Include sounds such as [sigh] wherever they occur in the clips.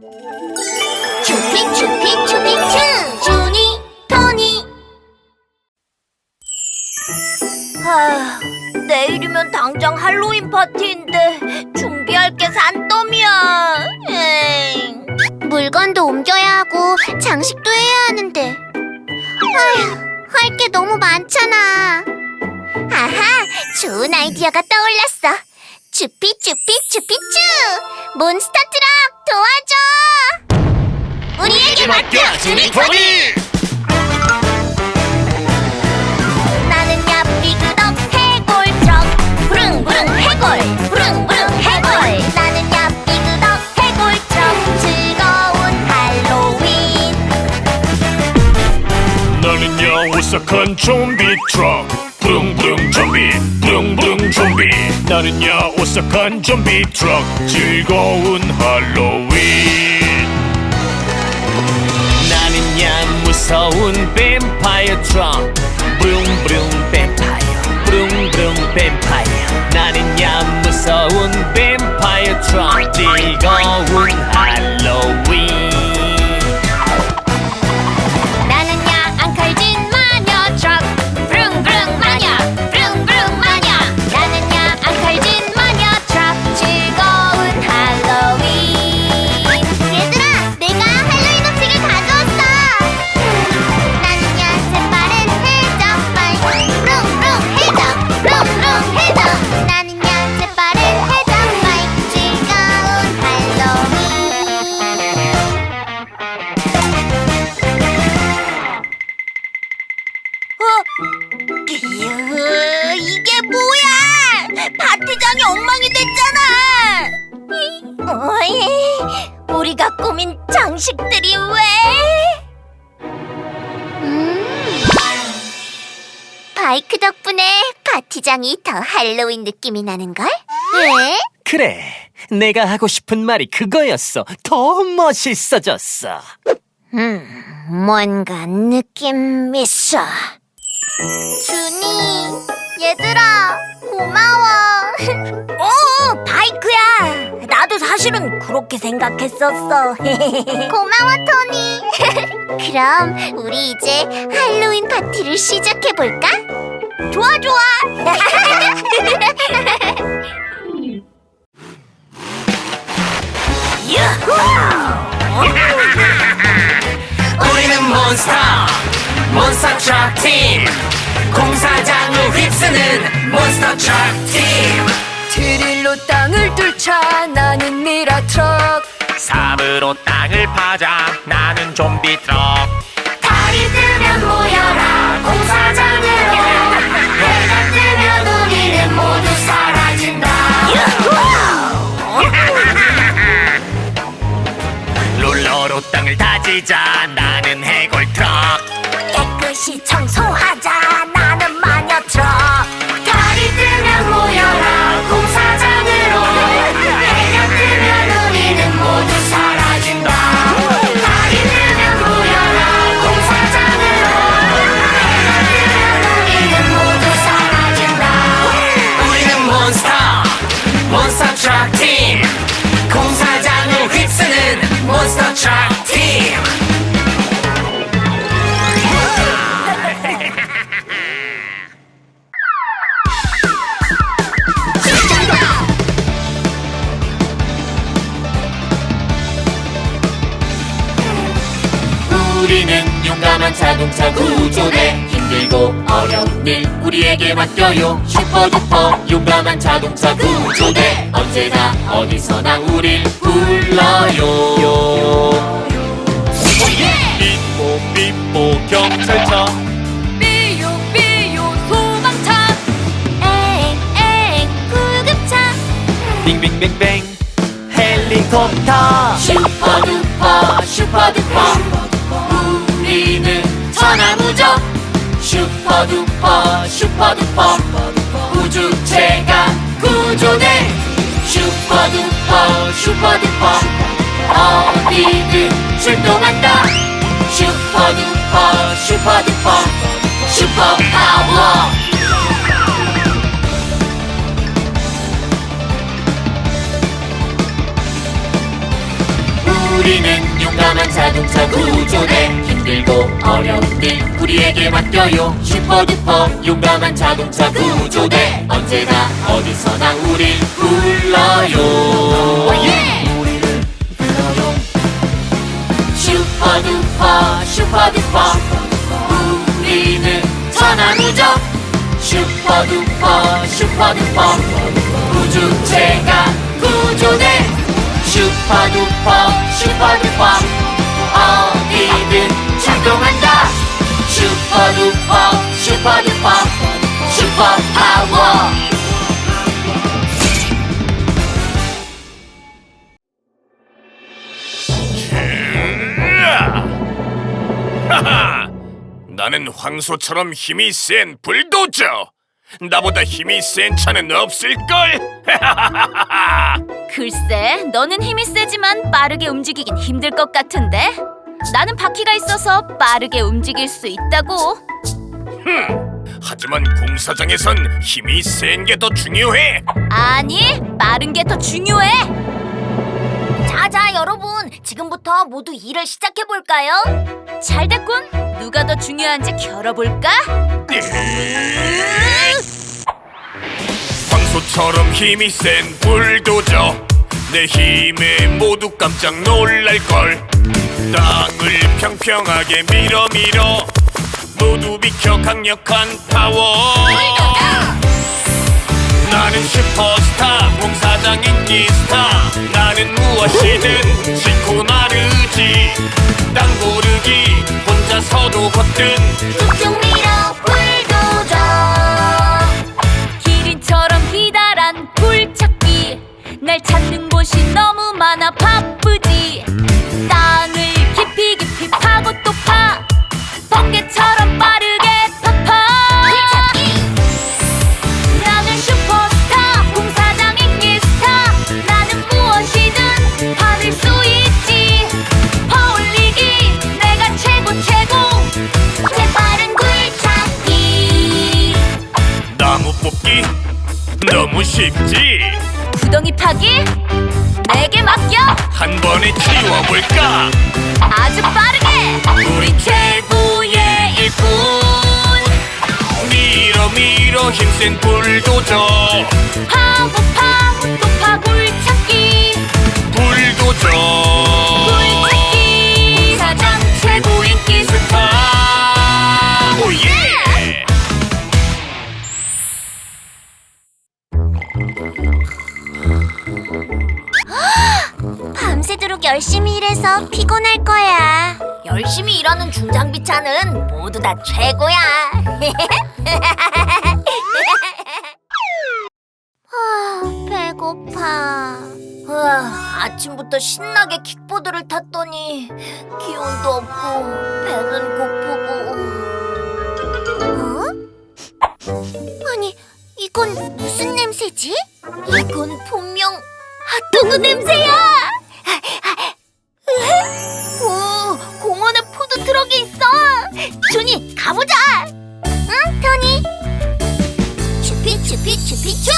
쭈핑 쭈핑 쭈핑 쭈 주니 토니. 아 내일이면 당장 할로윈 파티인데 준비할 게 산더미야. 에잉. 물건도 옮겨야 하고 장식도 해야 하는데. 아휴 할 게 너무 많잖아. 아하 좋은 아이디어가 떠올랐어 쭈피 쭈피 쭈피쭈. 몬스터 트럭 도와줘. 우리에게 맡겨 주니토니 나는 야삐그덕 해골 트럭 부릉부릉 해골 부릉부릉 해골. 나는 야삐그덕 해골 트럭 즐거운 할로윈. 나는 야 오싹한 좀비 트럭. 부릉부릉 좀비 부릉부릉 나는야 오싹한 좀비 트럭 즐거운 할로윈. 나는야 무서운 뱀파이어 트럭. 부릉부릉 뱀파이어. 부릉부릉 뱀파이어. 나는야 무서운 파티장이 더 할로윈 느낌이 나는 걸? 왜? 그래 내가 하고 싶은 말이 그거였어 더 멋있어졌어 음, 뭔가 느낌 있어. 준이, 얘들아, 고마워. [laughs] 어, 바이크야. 나도 사실은 그렇게 생각했었어. [laughs] 고마워, 토니. [laughs] 그럼 우리 이제 할로윈 파티를 시작해 볼까? 좋아, 좋아. [laughs] 우리는 몬스터 몬스터 트럭 팀. 공사장을 휩쓰는 몬스터 트럭 팀. 드릴로 땅을 뚫자 나는 미라 트럭. 삽으로 땅을 파자 나는 좀비 트럭. 달이 뜨면 모여라 공사장으 다지자. 나는 해골 트럭. 깨끗이 청소하자. 나는 마녀 트럭. 달이 뜨면 모여라. 공사장으로. 해가 뜨면 우리는 모두 사라진다. 달이 뜨면 모여라. 공사장으로. 해가 뜨면 우리는 모두 사라진다. 우리는 몬스터. 몬스터 트럭 팀. 공사장을 휩쓰는 몬스터 트럭 자동차 구조대. 힘들고 어려운 일 우리에게 맡겨요. 슈퍼두퍼 용감한 자동차 구조대. 언제나 어디서나 우릴 불러요. 삐뽀 삐뽀 경찰차. 삐요 삐요 소방차. 엥엥 구급차. 빙빙빙빙. 헬리콥터 슈퍼두퍼 슈퍼두퍼. 우주 최강 구조대. 슈퍼두퍼 슈퍼두퍼. 어디든 출동한다. 슈퍼두퍼 슈퍼두퍼. 슈퍼파워. 우리 우리는 용감한 자동차 구조대 힘들고 어려운 일 우리에게 맡겨요. 슈퍼두퍼 용감한 자동차 구조대. 언제나 어디서나 우릴 불러요 우리를 불러요. 슈퍼두퍼 슈퍼두퍼. 우리는 천하무적 슈퍼두퍼 슈퍼두퍼. 우주체가 구조대. 슈퍼두퍼 슈퍼두퍼. 어디든 출동한다 슈퍼두퍼 슈퍼두퍼 슈퍼파워! [laughs] 나는 황소처럼 힘이 센 불도저. 나보다 힘이 센 차는 없을걸. [laughs] 글쎄, 너는 힘이 세지만 빠르게 움직이긴 힘들 것 같은데? 나는 바퀴가 있어서 빠르게 움직일 수 있다고. 하지만 공사장에선 힘이 센 게 더 중요해. 아니, 빠른 게 더 중요해. 자자 여러분 지금부터 모두 일을 시작해 볼까요? 잘 됐군. 누가 더 중요한지 겨뤄볼까? 황소처럼 힘이 센 불도저. 내 힘에 모두 깜짝 놀랄걸. 땅을 평평하게 밀어 밀어. 모두 비켜 강력한 파워. 나는 슈퍼스타 공사장 인기 스타 나는 무엇이든 싣고 나르지 땅 고르기 혼자서도 거뜬 뚝뚝 밀어 불도저 기린처럼 기다란 굴 찾기. 날 찾는 곳이 너무 많아 파기 내게 맡겨! 한 번에 치워볼까? 아주 빠르게! 우리 최고의 일꾼! 밀어 밀어 힘센 불도저 파고 파고 또 파굴 찾기! 불도저 열심히 일해서 피곤할 거야 열심히 일하는 중장비 차는 모두 다 최고야 [laughs] 아, 배고파 아, 아침부터 신나게 킥보드를 탔더니 기운도 없고 배는 고프고 어? 아니 이건 무슨 냄새지? 이건 분명 핫도그 냄새야! 오, 공원에 푸드 트럭이 있어. 준이 가보자. 응, 토니. 추피 추피 추피 추.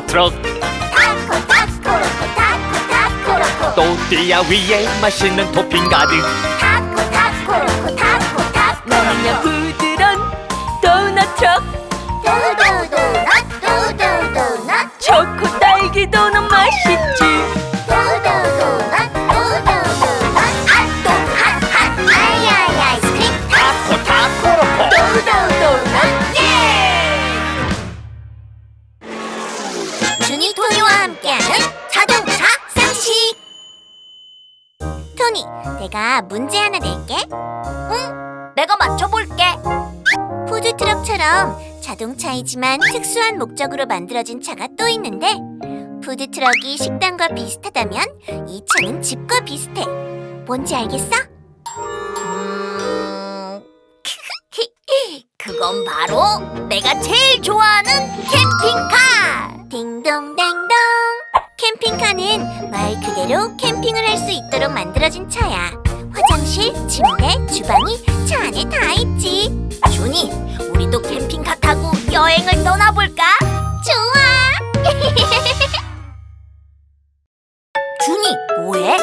타코 트럭 타코 타코로코 타코 타코로코 또띠아 위에 맛있는 토핑 가득. 타코 타코로코 타코 타코 나는야 부드러운 도넛 트럭 도도도넛 도도도넛. 초코 딸기 도넛 문제 하나 낼게. 응, 내가 맞춰볼게. 푸드 트럭처럼 자동차이지만 특수한 목적으로 만들어진 차가 또 있는데 푸드 트럭이 식당과 비슷하다면 이 차는 집과 비슷해. 뭔지 알겠어? 음... [laughs] 그건 바로 내가 제일 좋아하는 캠핑카! 딩동댕동! 캠핑카는 말 그대로 캠핑을 할 수 있도록 만들어진 차야. 화장실, 침대, 주방이 차 안에 다 있지. 준이, 우리도 캠핑카 타고 여행을 떠나볼까? 좋아! [laughs] 준이, 뭐해?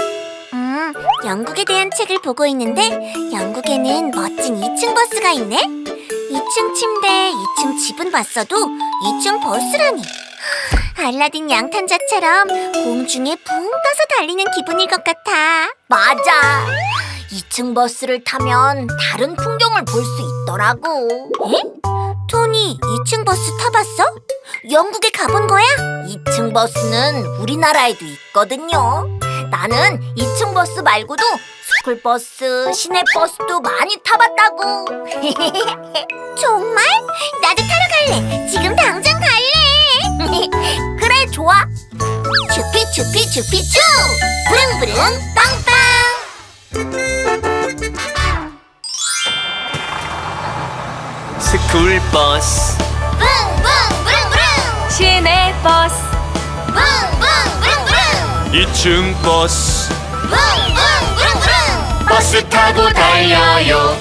음, 영국에 대한 책을 보고 있는데 영국에는 멋진 2층 버스가 있네. 2층 침대, 2층 집은 봤어도 2층 버스라니. 알라딘 양탄자처럼 공중에 붕 떠서 달리는 기분일 것 같아. 맞아. 2층 버스를 타면 다른 풍경을 볼 수 있더라고. 에? 토니, 2층 버스 타봤어? 영국에 가본 거야? 2층 버스는 우리나라에도 있거든요. 나는 2층 버스 말고도 스쿨버스, 시내버스도 많이 타봤다고. [laughs] 정말? 나도 타러 갈래. 지금 당장 갈래. [laughs] 그래, 좋아. 주피 주피 주피 쭈! 부릉부릉 빵빵! 스쿨버스 붕붕 부릉부릉! 시내 버스 붕붕 부릉부릉! 2층 버스 붕붕 부릉부릉! 버스 타고 달려요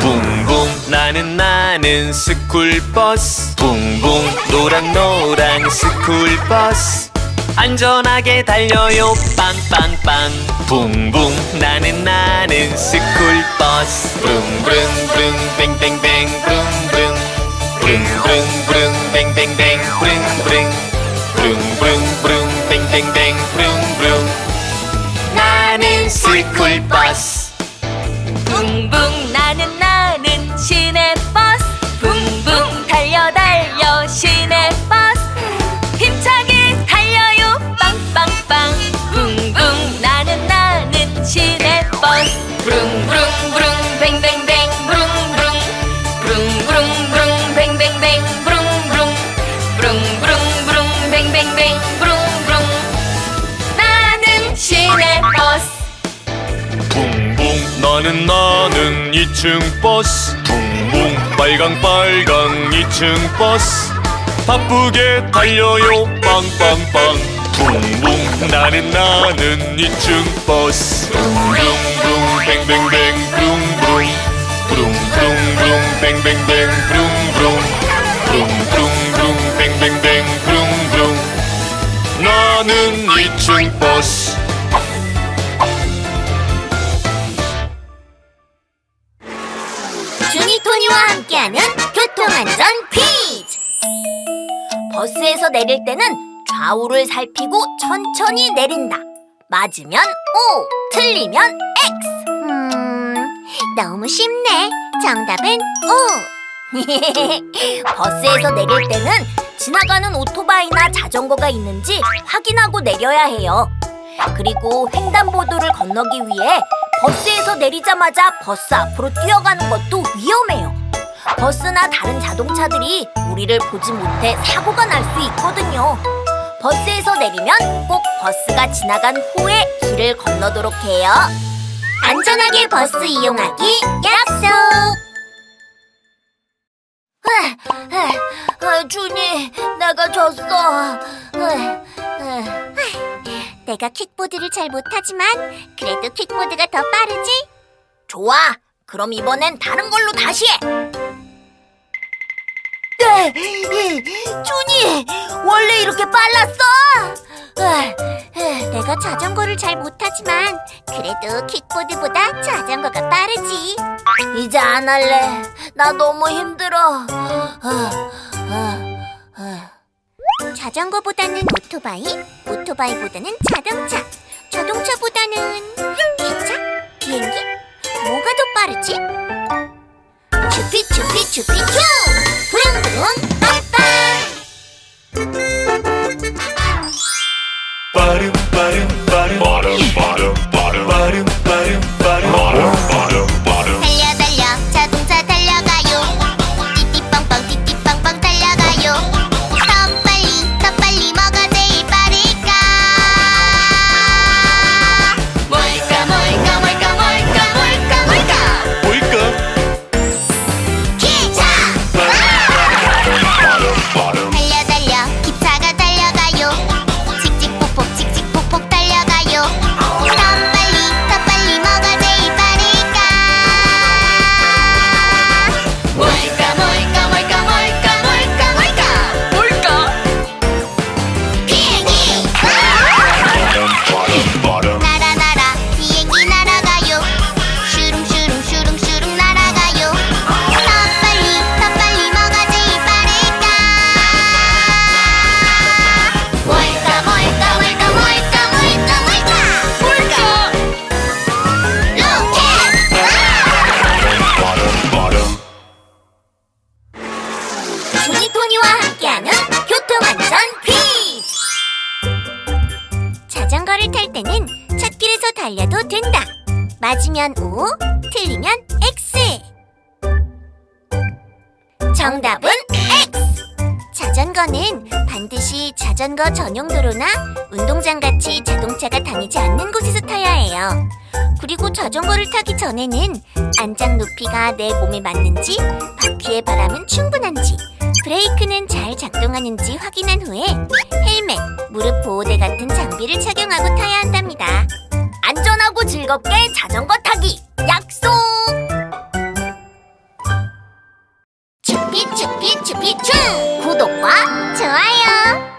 붕붕 나는 나는 스쿨버스 붕붕 노랑 노랑 스쿨버스. 안전하게 달려요. 빵빵빵. 붕붕 나는 나는 스쿨버스. 브릉브릉브릉 뱅뱅뱅 브릉브릉 브릉브릉브릉 뱅뱅뱅 브릉브릉 브릉브릉브릉 뱅뱅뱅 브릉브릉 나는 스쿨버스 나는 나는 2층 버스. 붕붕 빨강 빨강 2층 버스. 바쁘게 달려요. 빵빵빵. 붕붕 나는 나는 2층 버스. 붕붕붕 뱅뱅뱅 브룽브룽 브룽브룽브룽 뱅뱅뱅 브룽브룽 브룽브룽브룽 뱅뱅뱅 브룽브룽 나는 2층 버스 버스에서 내릴 때는 좌우를 살피고 천천히 내린다. 맞으면 O, 틀리면 X. 음, 너무 쉽네. 정답은 O. [laughs] 버스에서 내릴 때는 지나가는 오토바이나 자전거가 있는지 확인하고 내려야 해요. 그리고 횡단보도를 건너기 위해 버스에서 내리자마자 버스 앞으로 뛰어가는 것도 위험해요. 버스나 다른 자동차들이 우리를 보지 못해 사고가 날 수 있거든요. 버스에서 내리면 꼭 버스가 지나간 후에 길을 건너도록 해요. 안전하게 버스 이용하기 약속! 준이, 내가 졌어. 내가 킥보드를 잘 못하지만 그래도 킥보드가 더 빠르지? 좋아. 그럼 이번엔 다른 걸로 다시 해. 네, 준이 원래 이렇게 빨랐어? 내가 자전거를 잘 못하지만 그래도 킥보드보다 자전거가 빠르지. 이제 안 할래. 나 너무 힘들어. 자전거보다는 오토바이, 오토바이보다는 자동차, 자동차보다는 기차, 비행기? 뭐가 더 빠르지? 쭈! Bottom, bottom. 자전거 전용 도로나 운동장 같이 자동차가 다니지 않는 곳에서 타야 해요. 그리고 자전거를 타기 전에는 안장 높이가 내 몸에 맞는지, 바퀴의 바람은 충분한지, 브레이크는 잘 작동하는지 확인한 후에 헬멧, 무릎 보호대 같은 장비를 착용하고 타야 한답니다. 안전하고 즐겁게 자전거 타기 약속! 추 구독과 좋아요